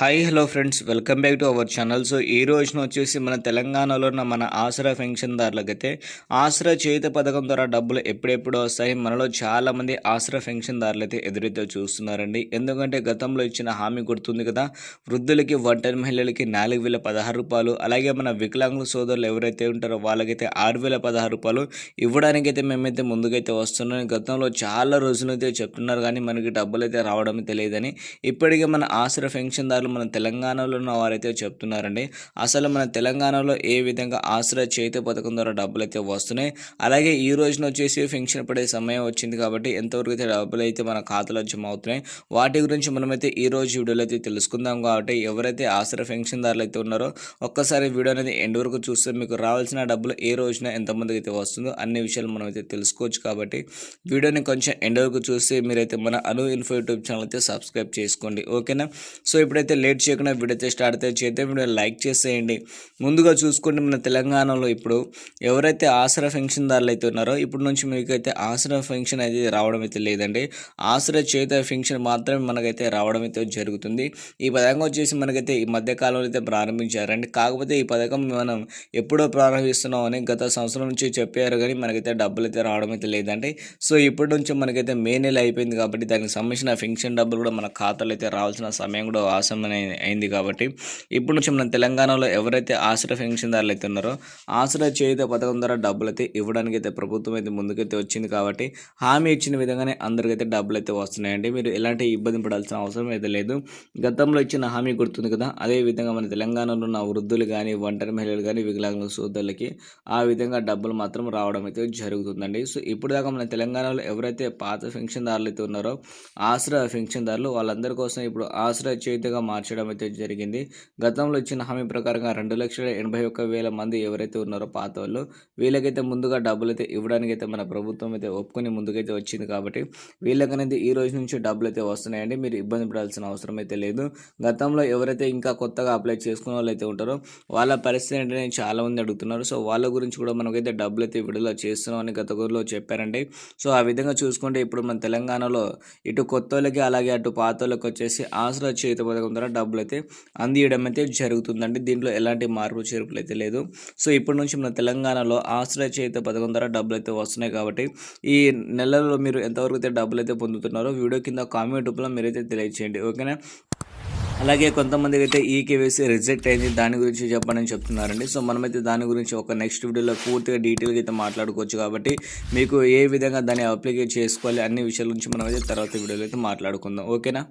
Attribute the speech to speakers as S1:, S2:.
S1: Hi hello friends welcome back to our channel so ఈ రోజున వచ్చేసి మన తెలంగాణలో ఉన్న మన ఆసరా పెన్షన్దారులకైతే ఆసరా చేత పథకం ద్వారా డబ్బులు ఎప్పుడెప్పుడు వస్తాయి? మనలో చాలామంది ఆసరా పెన్షన్దారులు అయితే ఎదురైతే చూస్తున్నారండి. ఎందుకంటే గతంలో ఇచ్చిన హామీ గుర్తుంది కదా? వృద్ధులకి ఒంటరి మహిళలకి నాలుగు వేల పదహారు రూపాయలు అలాగే మన వికలాంగుల సోదరులు ఎవరైతే ఉంటారో వాళ్ళకైతే ఆరు వేల పదహారు రూపాయలు ఇవ్వడానికైతే మేమైతే ముందుకైతే వస్తున్నాం. గతంలో చాలా రోజులైతే చెప్తున్నారు కానీ మనకి డబ్బులు అయితే రావడం తెలియదని. ఇప్పటికే మన ఆసరా పెన్షన్దారులు మన తెలంగాణలో ఉన్న వారైతే చెప్తున్నారండి అసలు మన తెలంగాణలో ఏ విధంగా ఆసరా చేతి పథకం ద్వారా డబ్బులు అయితే వస్తున్నాయి అలాగే ఈ రోజున వచ్చేసి పెన్షన్ పడే సమయం వచ్చింది కాబట్టి ఎంతవరకు అయితే డబ్బులు అయితే మన ఖాతాలో జమ అవుతున్నాయి వాటి గురించి మనమైతే ఈ రోజు వీడియోలో అయితే తెలుసుకుందాం కాబట్టి ఎవరైతే ఆసరా పెన్షన్దారులు అయితే ఉన్నారో ఒక్కసారి వీడియో అనేది ఎండ్ వరకు చూస్తే మీకు రావాల్సిన డబ్బులు ఏ రోజున ఎంతమందికి అయితే వస్తుందో అన్ని విషయాలు మనం అయితే తెలుసుకోవచ్చు కాబట్టి వీడియోని కొంచెం ఎండ్ వరకు చూస్తే మీరైతే మన అను ఇన్ఫో యూట్యూబ్ ఛానల్ అయితే సబ్స్క్రైబ్ చేసుకోండి ఓకేనా? సో ఇప్పుడైతే లేట్ చేయకుండా వీడియో స్టార్ట్ అయితే చేస్తే వీడియో లైక్ చేసేయండి. ముందుగా చూసుకుంటే మన తెలంగాణలో ఇప్పుడు ఎవరైతే ఆసరా పెన్షన్దారులు అయితే ఉన్నారో ఇప్పుడు నుంచి మీకైతే ఆసరా పెన్షన్ అయితే రావడం అయితే లేదండి. ఆసరా చేత పెన్షన్ మాత్రమే మనకైతే రావడం అయితే జరుగుతుంది. ఈ పథకం వచ్చేసి మనకైతే ఈ మధ్య కాలంలో అయితే ప్రారంభించారండి. కాకపోతే ఈ పథకం మనం ఎప్పుడో ప్రారంభిస్తున్నాం అని గత సంవత్సరం నుంచి చెప్పారు కానీ మనకైతే డబ్బులు అయితే రావడం అయితే లేదండి. సో ఇప్పటి నుంచి మనకైతే మే నెల అయిపోయింది కాబట్టి దానికి సంబంధించిన పెన్షన్ డబ్బులు కూడా మన ఖాతాలో అయితే రావాల్సిన సమయం కూడా ఆసమని అయింది కాబట్టి ఇప్పుడు నుంచి మన తెలంగాణలో ఎవరైతే ఆశ్రయ పెన్షన్దారులు అయితే ఉన్నారో ఆశ్రయ చేయుత పథకం ద్వారా డబ్బులు అయితే ఇవ్వడానికి అయితే ప్రభుత్వం అయితే ముందుకైతే వచ్చింది కాబట్టి హామీ ఇచ్చిన విధంగానే అందరికైతే డబ్బులు అయితే వస్తున్నాయండి. మీరు ఎలాంటి ఇబ్బంది పడాల్సిన అవసరం అయితే లేదు. గతంలో ఇచ్చిన హామీ గుర్తుంది కదా అదే విధంగా మన తెలంగాణలో ఉన్న వృద్ధులు కానీ ఒంటరి మహిళలు కానీ వికలాంగుల సోదరులకి ఆ విధంగా డబ్బులు మాత్రం రావడం అయితే జరుగుతుందండి. సో ఇప్పుడు దాకా మన తెలంగాణలో ఎవరైతే పాత పెన్షన్దారులు అయితే ఉన్నారో ఆశ్రయ పెన్షన్దారులు వాళ్ళందరి కోసం ఇప్పుడు ఆశ్రయ చేతిగా మార్చడం అయితే జరిగింది. గతంలో ఇచ్చిన హామీ ప్రకారంగా రెండు లక్షల ఎనభై ఒక్క వేల మంది ఎవరైతే ఉన్నారో పాత వాళ్ళు వీళ్ళకైతే ముందుగా డబ్బులు అయితే ఇవ్వడానికి అయితే మన ప్రభుత్వం అయితే ఒప్పుకొని ముందుకైతే వచ్చింది కాబట్టి వీళ్ళకనేది ఈ రోజు నుంచి డబ్బులు అయితే వస్తున్నాయండి. మీరు ఇబ్బంది పడాల్సిన అవసరం అయితే లేదు. గతంలో ఎవరైతే ఇంకా కొత్తగా అప్లై చేసుకున్న వాళ్ళు అయితే ఉంటారో వాళ్ళ పరిస్థితి ఏంటంటే చాలా అడుగుతున్నారు. సో వాళ్ళ గురించి కూడా మనకైతే డబ్బులు అయితే విడుదల చేస్తున్నామని గత గురిలో చెప్పారండి. సో ఆ విధంగా చూసుకుంటే ఇప్పుడు మన తెలంగాణలో ఇటు కొత్త వాళ్ళకి అలాగే అటు పాత వాళ్ళకి వచ్చేసి ఆసరా చేతి పథకం ద్వారా డబ్బులు అయితే అందియడం అయితే జరుగుతుందండి. దీంట్లో ఎలాంటి మార్పు చేర్పులు అయితే లేదు. సో ఇప్పటి నుంచి మన తెలంగాణలో ఆశ్రయ చేత పథకం ద్వారా డబ్బులు అయితే వస్తున్నాయి కాబట్టి ఈ నెలలో మీరు ఎంతవరకు అయితే డబ్బులు అయితే పొందుతున్నారో వీడియో కింద కామెంట్ రూపంలో మీరైతే తెలియచేయండి ఓకేనా? అలాగే కొంతమందికి అయితే ఈ కేవైసీ రిజెక్ట్ అయింది. దాని గురించి చెప్పండి చెప్తున్నారండి. సో మనమైతే దాని గురించి ఒక నెక్స్ట్ వీడియోలో పూర్తిగా డీటెయిల్గా అయితే మాట్లాడుకోవచ్చు కాబట్టి మీకు ఏ విధంగా దాన్ని అప్లికేట్ చేసుకోవాలి అన్ని విషయాల గురించి మనమైతే తర్వాత వీడియోలో అయితే మాట్లాడుకుందాం. ఓకేనా?